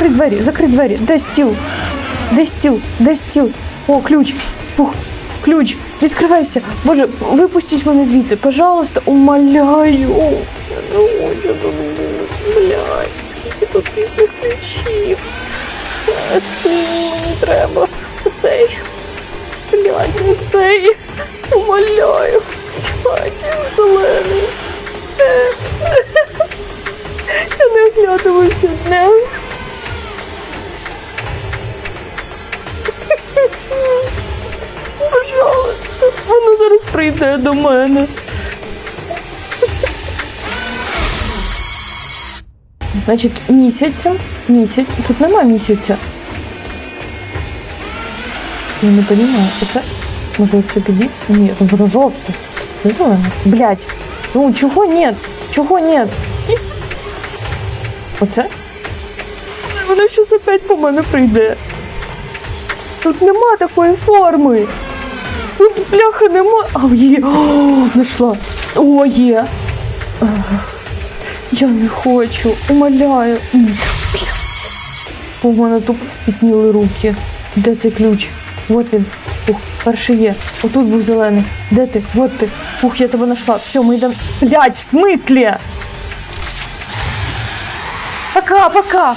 закрий двері, закрий двері. Де стіл? Де стіл? Де стіл? О, ключ. Фух, ключ. Відкривайся. Боже, випустіть мене звідси. Пожалуйста, умоляю. Я не хочу туди. Блядь, скільки тут різних ключів. Синій мені треба. Оцей. Блядь, не цей. Умоляю. Блядь, зелений. Я не оглядувався днем. Прийде до мене. Значить, місяця. Місяць. Тут нема місяця. Я не розумію. Оце. Може оце підійти? Ні, тут воно жовте. Це зелене. Блять. Ну чого ні? Чого ні? Оце? Воно щось опять по мене прийде. Тут нема такої форми. Тут бляха нема. А, є. О, знайшла. О, є. Е, Я не хочу. Умоляю. Блядь. У мене тупо вспітніли руки. Де цей ключ? От він. Ух, перший є. Отут був зелений. Де ти? От ти. Ух, я тебе знайшла. Все, ми йдемо. Блядь, в смислі? Пока, пока.